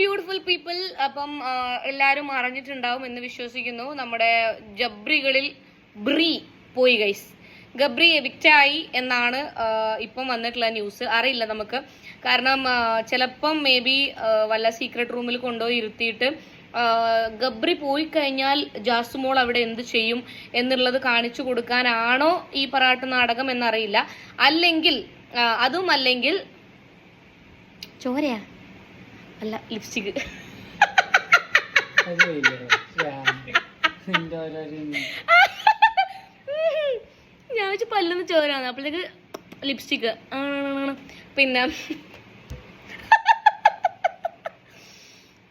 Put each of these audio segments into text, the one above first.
Beautiful people അപ്പം എല്ലാവരും അറിഞ്ഞിട്ടുണ്ടാവും എന്ന് വിശ്വസിക്കുന്നു. നമ്മുടെ ജബ്രികളിൽ ബ്രി പോയി ഗൈസ് ഗബ്രി എവിക്റ്റായി എന്നാണ് ഇപ്പം വന്നിട്ടുള്ള ന്യൂസ് അറിയില്ല നമുക്ക്. കാരണം ചിലപ്പം മേ ബി വല്ല സീക്രട്ട് റൂമിൽ കൊണ്ടുപോയി ഇരുത്തിയിട്ട് ഗബ്രി പോയി കഴിഞ്ഞാൽ ജാസുമോൾ അവിടെ എന്ത് ചെയ്യും എന്നുള്ളത് കാണിച്ചു കൊടുക്കാനാണോ ഈ പറാട്ട് നാടകം എന്നറിയില്ല. അല്ലെങ്കിൽ അതും അല്ലെങ്കിൽ ചോരയാ. അല്ല ലിപ്സ്റ്റിക് ഞാൻ വെച്ച് പല്ലൊന്ന് ചോരാന്ന്. അപ്പോഴത്തേക്ക് ലിപ്സ്റ്റിക് പിന്നെ.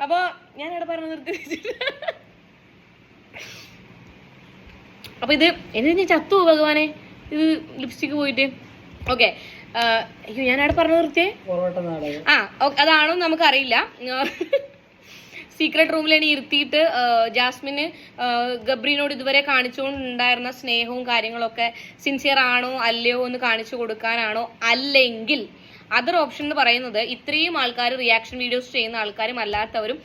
അപ്പൊ ഞാൻ ഇവിടെ പറഞ്ഞു നിർത്തി അപ്പോൾ അപ്പൊ ഇത് എന്നെ ഞാൻ ചത്തു ഭഗവാനെ? ഇത് ലിപ്സ്റ്റിക് പോയിട്ട്. ഓക്കെ. അയ്യോ ഞാൻ അവിടെ പറഞ്ഞു നിർത്തിയേ ആ അതാണോ നമുക്ക് അറിയില്ല സീക്രട്ട് റൂമിലാണ് ഇരുത്തിയിട്ട് ജാസ്മിന് ഗബ്രീനോട് ഇതുവരെ കാണിച്ചുകൊണ്ടുണ്ടായിരുന്ന സ്നേഹവും കാര്യങ്ങളൊക്കെ സിൻസിയർ ആണോ അല്ലയോ എന്ന് കാണിച്ചു കൊടുക്കാനാണോ? അല്ലെങ്കിൽ അതർ ഓപ്ഷൻ എന്ന് പറയുന്നത് ഇത്രയും ആൾക്കാർ റിയാക്ഷൻ വീഡിയോസ് ചെയ്യുന്ന ആൾക്കാരും അല്ലാത്തവരും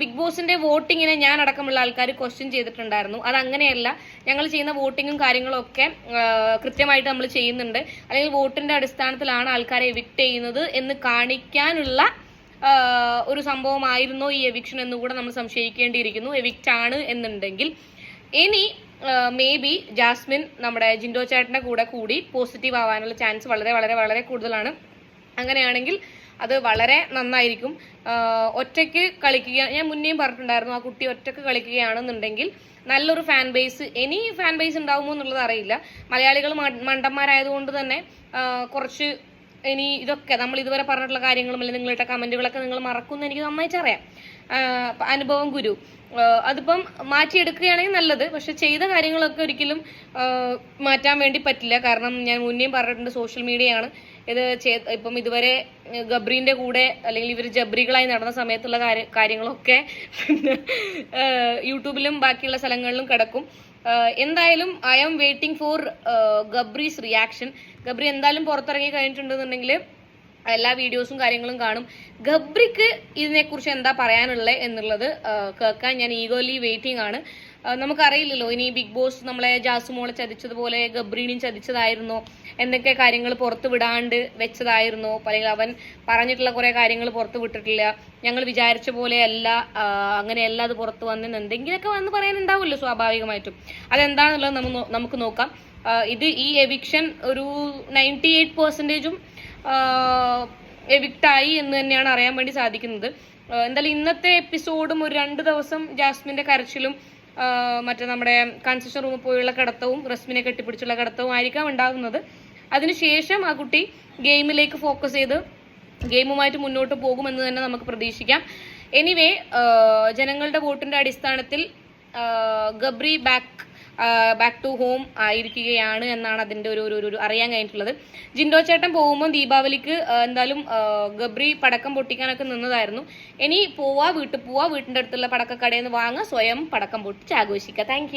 ബിഗ് ബോസിന്റെ വോട്ടിങ്ങിനെ ഞാൻ അടക്കമുള്ള ആൾക്കാർ ക്വസ്റ്റ്യൻ ചെയ്തിട്ടുണ്ടായിരുന്നു. അത് അങ്ങനെയല്ല ഞങ്ങൾ ചെയ്യുന്ന വോട്ടിങ്ങും കാര്യങ്ങളും ഒക്കെ കൃത്യമായിട്ട് നമ്മൾ ചെയ്യുന്നുണ്ട്. അല്ലെങ്കിൽ വോട്ടിന്റെ അടിസ്ഥാനത്തിലാണ് ആൾക്കാരെ എവിക്ട് ചെയ്യുന്നത് എന്ന് കാണിക്കാനുള്ള ഒരു സംഭവമായിരുന്നോ ഈ എവിക്ഷൻ എന്ന് കൂടെ നമ്മൾ സംശയിക്കേണ്ടിയിരിക്കുന്നു. എവിക്റ്റ് ആണ് എന്നുണ്ടെങ്കിൽ. ഇനി മേ ബി ജാസ്മിൻ നമ്മുടെ ജിൻഡോ ചേട്ടന്റെ കൂടെ കൂടി പോസിറ്റീവ് ആവാനുള്ള ചാൻസ് വളരെ വളരെ വളരെ കൂടുതലാണ്. അങ്ങനെയാണെങ്കിൽ അത് വളരെ നന്നായിരിക്കും. ഒറ്റയ്ക്ക് കളിക്കുക ഞാൻ മുന്നേയും പറഞ്ഞിട്ടുണ്ടായിരുന്നു ആ കുട്ടി ഒറ്റയ്ക്ക് കളിക്കുകയാണെന്നുണ്ടെങ്കിൽ നല്ലൊരു ഫാൻ ബേസ് ഇനി ഫാൻ ബേസ് ഉണ്ടാവുമോ എന്നുള്ളത് അറിയില്ല. മലയാളികൾ മണ്ടന്മാരായതുകൊണ്ട് തന്നെ കുറച്ച് ഇനി ഇതൊക്കെ നമ്മൾ ഇതുവരെ പറഞ്ഞിട്ടുള്ള കാര്യങ്ങളും അല്ലെങ്കിൽ നിങ്ങളിട്ട കമന്റുകളൊക്കെ നിങ്ങൾ മറക്കുമെന്ന് എനിക്ക് നന്നായിട്ട് അറിയാം. ആ, അപ്പൊ അനുഭവം ഗുരു. അതിപ്പം മാറ്റിയെടുക്കുകയാണെങ്കിൽ നല്ലത്. പക്ഷെ ചെയ്ത കാര്യങ്ങളൊക്കെ ഒരിക്കലും മാറ്റാൻ വേണ്ടി പറ്റില്ല. കാരണം ഞാൻ മുന്നേയും പറഞ്ഞിട്ടുണ്ട് സോഷ്യൽ മീഡിയയാണ്. ഇത് ഇപ്പം ഇതുവരെ ഗബ്രീന്റെ കൂടെ അല്ലെങ്കിൽ ഇവർ ജബ്രികളായി നടന്ന സമയത്തുള്ള കാര്യ കാര്യങ്ങളൊക്കെ യൂട്യൂബിലും ബാക്കിയുള്ള സ്ഥലങ്ങളിലും കിടക്കും. എന്തായാലും I am waiting for Gabri's reaction Gabri എന്തായാലും പുറത്തിറങ്ങി കഴിഞ്ഞിട്ടുണ്ടെന്നുണ്ടെങ്കിൽ എല്ലാ വീഡിയോസും കാര്യങ്ങളും കാണും. ഗബ്രിക്ക് ഇതിനെക്കുറിച്ച് എന്താ പറയാനുള്ളത് എന്നുള്ളത് കേൾക്കാൻ ഞാൻ ഈഗോലി വെയിറ്റിംഗ് ആണ്. നമുക്കറിയില്ലല്ലോ ഇനി ബിഗ് ബോസ് നമ്മളെ ജാസുമോളെ ചതിച്ചതുപോലെ ഗബ്രീനെയും ചതിച്ചതായിരുന്നോ? എന്തൊക്കെ കാര്യങ്ങൾ പുറത്തു വിടാണ്ട് വെച്ചതായിരുന്നു. അല്ലെങ്കിൽ അവൻ പറഞ്ഞിട്ടുള്ള കുറേ കാര്യങ്ങൾ പുറത്തു വിട്ടിട്ടില്ല. ഞങ്ങൾ വിചാരിച്ച പോലെയല്ല അങ്ങനെയല്ല അത് പുറത്ത് വന്നെന്ന് എന്തെങ്കിലുമൊക്കെ വന്ന് പറയാനുണ്ടാവുമല്ലോ സ്വാഭാവികമായിട്ടും. അതെന്താണെന്നുള്ളത് നമ്മ നമുക്ക് നോക്കാം. ഇത് ഈ എവിക്ഷൻ ഒരു നയന്റി എയ്റ്റ് പെർസെന്റേജും എവിക്റ്റായി എന്ന് തന്നെയാണ് അറിയാൻ വേണ്ടി സാധിക്കുന്നത്. എന്തായാലും ഇന്നത്തെ എപ്പിസോഡും ഒരു രണ്ട് ദിവസം ജാസ്മിന്റെ കരച്ചിലും മറ്റേ നമ്മുടെ കൺസെഷൻ റൂമിൽ പോയുള്ള കിടത്തവും റസ്മിനെ കെട്ടിപ്പിടിച്ചുള്ള കിടത്തവും ആയിരിക്കാം ഉണ്ടാകുന്നത്. അതിനുശേഷം ആ കുട്ടി ഗെയിമിലേക്ക് ഫോക്കസ് ചെയ്ത് ഗെയിമുമായിട്ട് മുന്നോട്ട് പോകുമെന്ന് തന്നെ നമുക്ക് പ്രതീക്ഷിക്കാം. എനിവേ ജനങ്ങളുടെ വോട്ടിന്റെ അടിസ്ഥാനത്തിൽ Gabri back back to home ആയിരിക്കുകയാണ് എന്നാണ് അതിന്റെ ഒരു ഒരു- അറിയാൻ കഴിഞ്ഞിട്ടുള്ളത്. ജിൻഡോ ചേട്ടൻ പോകുമ്പോൾ ദീപാവലിക്ക് എന്തായാലും ഗബ്രി പടക്കം പൊട്ടിക്കാനൊക്കെ നിന്നതായിരുന്നു. ഇനി പോവാ വീട്ടിൽ പോവാ വീട്ടിന്റെ അടുത്തുള്ള പടക്കക്കടയിൽ നിന്ന് വാങ്ങുക സ്വയം പടക്കം പൊട്ടിച്ച് ആഘോഷിക്കുക. താങ്ക്